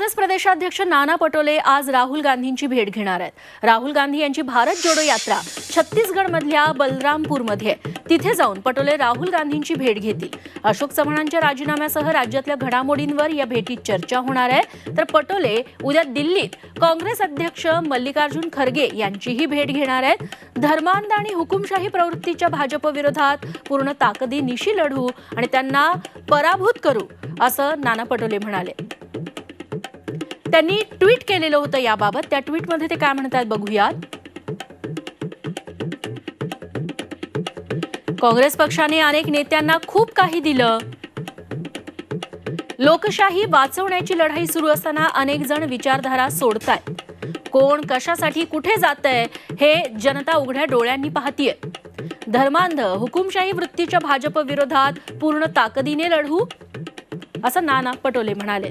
काँग्रेस प्रदेशाध्यक्ष नाना पटोले आज राहुल गांधींची भेट घेणार आहेत. राहुल गांधी यांची भारत जोडो यात्रा छत्तीसगडमधल्या बलरामपूरमध्ये. तिथे जाऊन पटोले राहुल गांधींची भेट घेतील. अशोक चव्हाणांच्या राजीनाम्यासह राज्यातल्या घडामोडींवर या भेटीत चर्चा होणार आहे. तर पटोले उद्या दिल्लीत काँग्रेस अध्यक्ष मल्लिकार्जुन खरगे यांचीही भेट घेणार आहेत. धर्मांध आणि हुकुमशाही प्रवृत्तीच्या भाजपविरोधात पूर्ण ताकदीनिशी लढू आणि त्यांना पराभूत करू असं नाना पटोले म्हणाले. त्यांनी ट्विट केलेलं होतं याबाबत. त्या ट्विटमध्ये ते काय म्हणतात बघूयात. काँग्रेस पक्षाने अनेक नेत्यांना खूप काही दिलं. लोकशाही वाचवण्याची लढाई सुरू असताना अनेक जण विचारधारा सोडतायत. कोण कशासाठी कुठे जात आहे हे जनता उघड्या डोळ्यांनी पाहतीये. धर्मांध हुकुमशाही वृत्तीच्या भाजप विरोधात पूर्ण ताकदीने लढू? असं नाना पटोले म्हणाले